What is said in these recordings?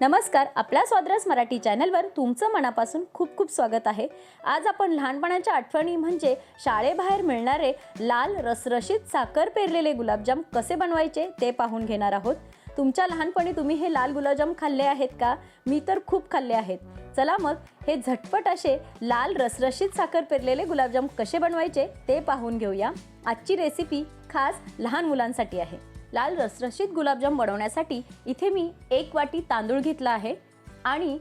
नमस्कार आपल्या स्वाद्रस मराठी चॅनलवर तुमचं मनापासून खूप खूप स्वागत आहे. आज आपण लहानपणाच्या आठवणी म्हणजे शाळेबाहेर मिळणारे लाल रसरशीत साखर पेरलेले गुलाबजाम कसे बनवायचे ते पाहून घेणार आहोत. तुमच्या लहानपणी तुम्ही हे लाल गुलाबजाम खाल्ले आहेत का? मी तर खूप खाल्ले आहेत. चला मग हे झटपट असे लाल रसरशीत साखर पेरलेले गुलाबजाम कसे बनवायचे ते पाहून घेऊया. आजची रेसिपी खास लहान मुलांसाठी आहे. लाल रसरशीत गुलाबजाम बनवण्यासाठी इथे मी एक वाटी तांदूळ घेतला आहे आणि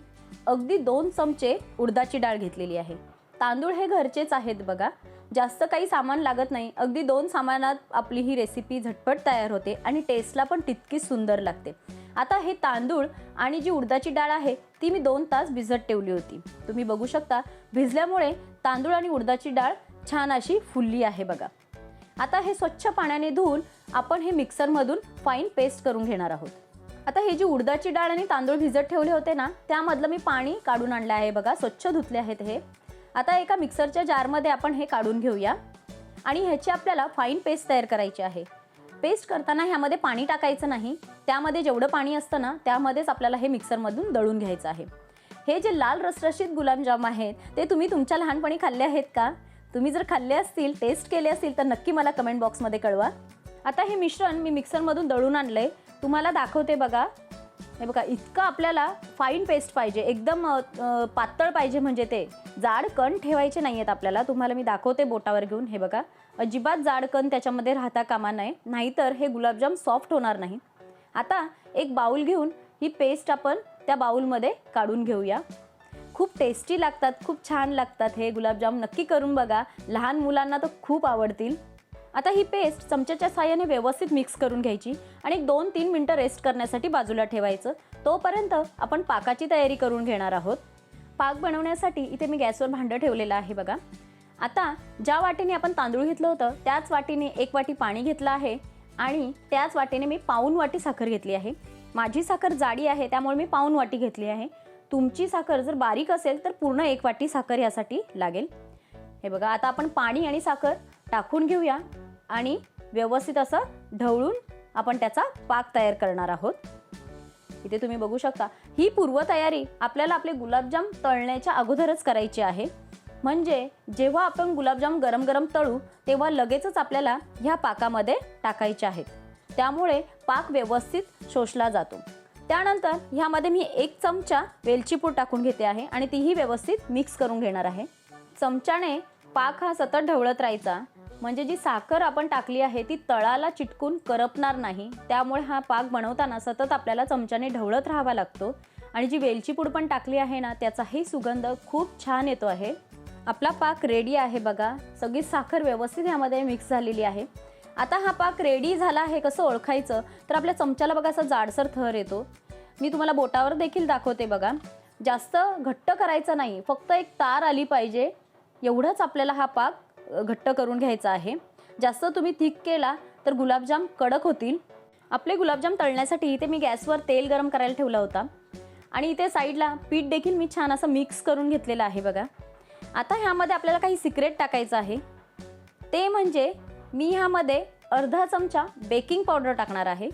अगदी दोन चमचे उडदाची डाळ घेतलेली आहे. तांदूळ हे घरचेच आहेत बघा. जास्त काही सामान लागत नाही. अगदी दोन सामानात आपली ही रेसिपी झटपट तयार होते आणि टेस्टला पण तितकीच सुंदर लागते. आता हे तांदूळ आणि जी उडदाची डाळ आहे ती मी दोन तास भिजत ठेवली होती. तुम्ही बघू शकता भिजल्यामुळे तांदूळ आणि उडदाची डाळ छान अशी फुलली आहे बघा. आता हे स्वच्छ पाण्याने धुवून आपण हे मिक्सरमधून फाईन पेस्ट करून घेणार आहोत. आता हे जी उडदाची डाळ आणि तांदूळ भिजत ठेवले होते ना त्यामधलं मी पाणी काढून आणलं आहे बघा स्वच्छ धुतले आहेत हे. आता एका मिक्सरच्या जारमध्ये आपण हे काढून घेऊया. आणि ह्याची आपल्याला फाईन पेस्ट तयार करायची आहे. पेस्ट करताना ह्यामध्ये पाणी टाकायचं नाही. त्यामध्ये जेवढं पाणी असतं ना त्यामध्येच आपल्याला हे मिक्सरमधून दळून घ्यायचं आहे. हे जे लाल रसरशीत गुलाबजाम आहेत ते तुम्ही तुमच्या लहानपणी खाल्ले आहेत का? तुम्ही जर खाल्ले असतील टेस्ट केले असतील तर नक्की मला कमेंट बॉक्समध्ये कळवा. आता हे मिश्रण मी मिक्सरमधून दळून आणलं आहे तुम्हाला दाखवते बघा. हे बघा इतकं आपल्याला फाईन पेस्ट पाहिजे. एकदम पातळ पाहिजे म्हणजे ते. जाड कण ठेवायचे नाही आहेत आपल्याला. तुम्हाला मी दाखवते बोटावर घेऊन. हे बघा. अजिबात जाड कण त्याच्यामध्ये राहता कामा नये. नाहीतर हे गुलाबजाम सॉफ्ट होणार नाही. आता एक बाऊल घेऊन ही पेस्ट आपण त्या बाऊलमध्ये काढून घेऊया. खूप टेस्टी लागतात खूप छान लागतात हे गुलाबजाम. नक्की करून बघा. लहान मुलांना तर खूप आवडतील. आता ही पेस्ट चमच्याच्या साहाय्याने व्यवस्थित मिक्स करून घ्यायची आणि एक दोन तीन मिनटं रेस्ट करण्यासाठी बाजूला ठेवायचं. तोपर्यंत आपण पाकाची तयारी करून घेणार आहोत. पाक बनवण्यासाठी इथे मी गॅसवर भांडं ठेवलेलं आहे बघा. आता ज्या वाटीने आपण तांदूळ घेतलं होतं त्याच वाटीने एक वाटी पाणी घेतलं आहे आणि त्याच वाटीने मी पाऊन वाटी साखर घेतली आहे. माझी साखर जाडी आहे त्यामुळे मी पाऊन वाटी घेतली आहे. तुमची साखर जर बारीक असेल तर पूर्ण एक वाटी साखर यासाठी लागेल. हे बघा आता आपण पाणी आणि साखर टाकून घेऊया आणि व्यवस्थित असं ढवळून आपण त्याचा पाक तयार करणार आहोत. इथे तुम्ही बघू शकता ही पूर्वतयारी आपल्याला आपले गुलाबजाम तळण्याच्या अगोदरच करायची आहे. म्हणजे जेव्हा आपण गुलाबजाम गरम गरम तळू तेव्हा लगेचच आपल्याला ह्या पाकामध्ये टाकायचे आहेत. त्यामुळे पाक व्यवस्थित शोषला जातो. त्यानंतर ह्यामध्ये मी एक चमचा वेलचीपूड टाकून घेते आहे आणि तीही व्यवस्थित मिक्स करून घेणार आहे. चमच्याने पाक हा सतत ढवळत राहायचा. म्हणजे जी साखर आपण टाकली आहे ती तळाला चिटकून करपणार नाही. त्यामुळे हा पाक बनवताना सतत आपल्याला चमच्याने ढवळत राहावा लागतो. आणि जी वेलची पूड पण टाकली आहे ना त्याचाही सुगंध खूप छान येतो आहे. आपला पाक रेडी आहे बघा. सगळी साखर व्यवस्थित ह्यामध्ये मिक्स झालेली आहे. आता हा पाक रेडी झाला आहे कसं ओळखायचं? तर आपल्या चमच्याला बघा असा जाडसर थर येतो. मी तुम्हाला बोटावर देखील दाखवते बघा. जास्त घट्ट करायचं नाही फक्त एक तार आली पाहिजे. एवढाच आपल्याला हा पाक घट्ट करून घ्यायचा आहे. जास्त तुम्ही थिक केला तर गुलाबजाम कडक होतील. आपले गुलाबजाम तळण्यासाठी इथे मी गॅसवर तेल गरम करायला ठेवला होता. आणि इथे साईडला पीठ देखील मी छान असं मिक्स करून घेतलेलं आहे बघा. आता ह्यामध्ये आपल्याला काही सिक्रेट टाकायचं आहे. ते म्हणजे मी ह्यामध्ये अर्धा चमचा बेकिंग पावडर टाकणार आहे.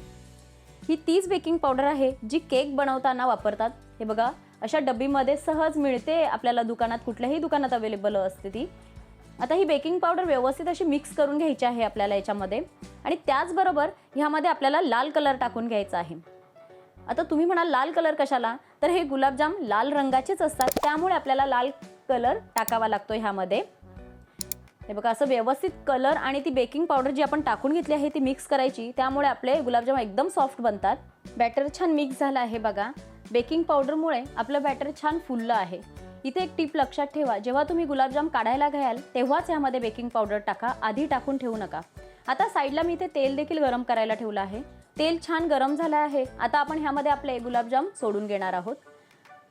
ही तीच बेकिंग पावडर आहे जी केक बनवताना वापरतात. हे बघा अशा डब्बीमध्ये सहज मिळते आपल्याला दुकानात कुठल्याही दुकानात अवेलेबल असते ती. आता ही बेकिंग पावडर व्यवस्थित अशी मिक्स करून घ्यायची आहे आपल्याला याच्यामध्ये. आणि त्याचबरोबर ह्यामध्ये आपल्याला लाल कलर टाकून घ्यायचा आहे. आता तुम्ही म्हणाल लाल कलर कशाला? तर हे गुलाबजाम लाल रंगाचेच असतात. त्यामुळे आपल्याला लाल कलर टाकावा लागतो ह्यामध्ये. हे बघा असं व्यवस्थित कलर आणि ती बेकिंग पावडर जी आपण टाकून घेतली आहे ती मिक्स करायची. त्यामुळे आपले गुलाबजाम एकदम सॉफ्ट बनतात. बॅटर छान मिक्स झालं आहे बघा. बेकिंग पावडरमुळे आपलं बॅटर छान फुललं आहे. इथे एक टीप लक्षात ठेवा जेव्हा तुम्ही गुलाबजाम काढायला घ्याल तेव्हाच यामध्ये बेकिंग पावडर टाका आधी टाकून ठेवू नका. आता साईडला मी इथे तेल देखील गरम करायला ठेवलं आहे. तेल छान गरम झालं आहे. आता आपण ह्यामध्ये आपले गुलाबजाम सोडून घेणार आहोत.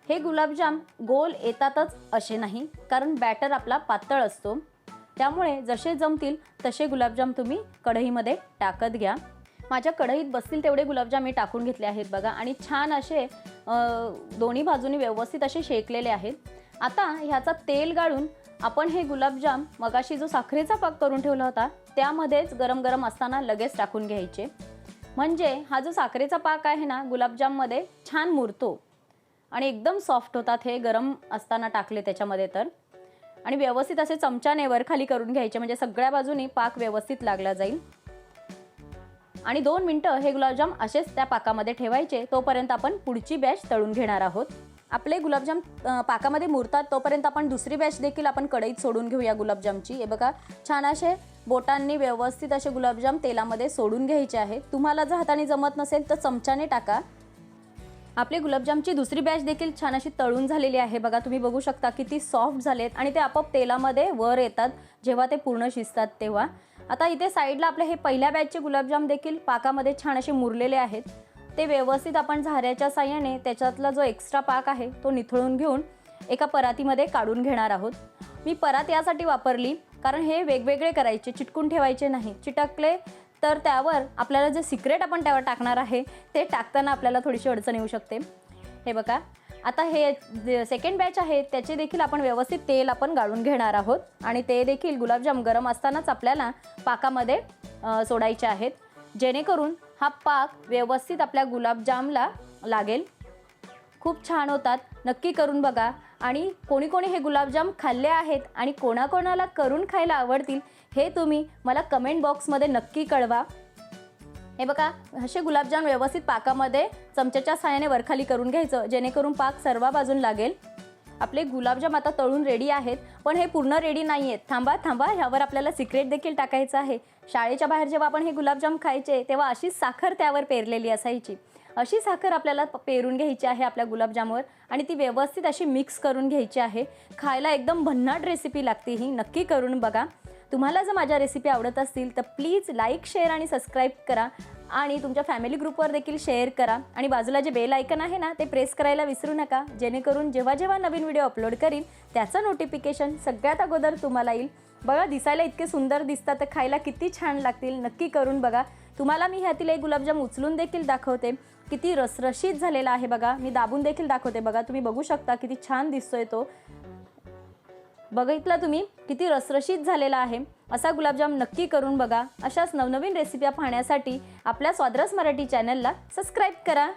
हे गुलाबजाम गोल येतातच असे नाही कारण बॅटर आपला पातळ असतो. त्यामुळे जसे जमतील तसे गुलाबजाम तुम्ही कढईमध्ये टाकत घ्या. माझ्या कढईत बसतील तेवढे गुलाबजाम मी टाकून घेतले आहेत बघा. आणि छान असे दोन्ही बाजूनी व्यवस्थित असे शेकलेले आहेत. आता ह्याचा तेल गाळून आपण हे गुलाबजाम मगाशी जो साखरेचा पाक करून ठेवला होता त्यामध्येच गरम गरम असताना लगेच टाकून घ्यायचे. म्हणजे हा जो साखरेचा पाक आहे ना गुलाबजाममध्ये छान मुरतो. आणि एकदम सॉफ्ट होतात हे गरम असताना टाकले त्याच्यामध्ये तर. आणि व्यवस्थित असे चमच्याने वर खाली करून घ्यायचे. म्हणजे सगळ्या बाजूनी पाक व्यवस्थित लागला जाईल. आणि दोन मिनटं हे गुलाबजाम असेच त्या पाकामध्ये ठेवायचे तोपर्यंत आपण पुढची बॅच तळून घेणार आहोत. आपले गुलाबजाम पाकामध्ये मुरतात तोपर्यंत आपण दुसरी बॅच देखील आपण कढईत सोडून घेऊया गुलाबजामची. हे बघा छान असे बोटांनी व्यवस्थित असे गुलाबजाम तेलामध्ये सोडून घ्यायचे आहेत. तुम्हाला जर हाताने जमत नसेल तर चमच्याने टाका. आपले गुलाबजामची दुसरी बॅच देखील छान अशी तळून झालेली आहे. बघा तुम्ही बघू शकता किती सॉफ्ट झालेत आणि ते आपोआप तेलामध्ये वर येतात जेव्हा ते पूर्ण शिजतात तेव्हा. आता इथे साईडला आपले हे पहिल्या बॅचचे गुलाबजाम देखील पाकामध्ये छान असे मुरलेले आहेत. ते व्यवस्थित आपण झाऱ्याच्या साह्याने त्याच्यातला जो एक्स्ट्रा पाक आहे तो निथळून घेऊन एका परातीमध्ये काढून घेणार आहोत. मी परात यासाठी वापरली कारण हे वेगवेगळे करायचे चिटकून ठेवायचे नाही. चिटकले तर त्यावर आपल्याला जे सिक्रेट आपण त्यावर टाकणार आहे ते टाकताना आपल्याला थोडीशी अडचण येऊ शकते. हे बघा. आता हे सेकंड बॅच आहे त्याचे देखील आपण व्यवस्थित तेल आपण गाळून घेणार आहोत. आणि ते देखील गुलाबजाम गरम असतानाच आपल्याला पाकामध्ये सोडायचे आहेत. जेणेकरून हा पाक व्यवस्थित आपल्या गुलाबजामला लागेल. खूप छान होतात. नक्की करून बघा. आणि कोणी कोणी हे गुलाबजाम खाल्ले आहेत आणि कोणाकोणाला करून खायला आवडतील हे तुम्ही मला कमेंट बॉक्समध्ये नक्की कळवा. हे बघा असे गुलाबजाम व्यवस्थित पाकामध्ये चमच्याच्या सहाय्याने वरखाली करून घ्यायचं जेणेकरून पाक सर्व बाजून लागेल. आपले गुलाबजाम आता तळून रेडी आहेत पण हे पूर्ण रेडी नाही आहेत थांबा थांबा ह्यावर आपल्याला सिक्रेट देखील टाकायचं आहे. शाळेच्या बाहेर जेव्हा आपण हे गुलाबजाम खायचे तेव्हा अशी साखर त्यावर पेरलेली असायची. अशी साखर आपल्याला पेरून घ्यायची आहे आपल्या गुलाबजामवर आणि ती व्यवस्थित अशी मिक्स करून घ्यायची आहे. खायला एकदम भन्नाट रेसिपी लागते ही नक्की करून बघा. तुम्हाला जर माझ्या रेसिपी आवडत असतील तर प्लीज लाईक शेअर आणि सबस्क्राईब करा. आणि तुमच्या फॅमिली ग्रुपवर देखील शेअर करा. आणि बाजूला जे बेल आयकन आहे ना ते प्रेस करायला विसरू नका. जेणेकरून जेव्हा जेव्हा नवीन व्हिडिओ अपलोड करीन त्याचं नोटिफिकेशन सगळ्यात अगोदर तुम्हाला येईल. बघा दिसायला इतके सुंदर दिसतात तर खायला किती छान लागतील. नक्की करून बघा. तुम्हाला मी ह्यातील एक गुलाबजाम उचलून देखील दाखवते. किती रसरशीत झालेला आहे बघा. मी दाबून देखील दाखवते बघा. तुम्ही बघू शकता किती छान दिसतोय तो. बघितला तुम्ही? किती रसरशीत झालेला आहे. असा गुलाबजाम नक्की करून बघा. अशाच नवनवीन रेसिप्या पाहण्यासाठी आपल्या स्वाद्रस मराठी चॅनलला सबस्क्राईब करा.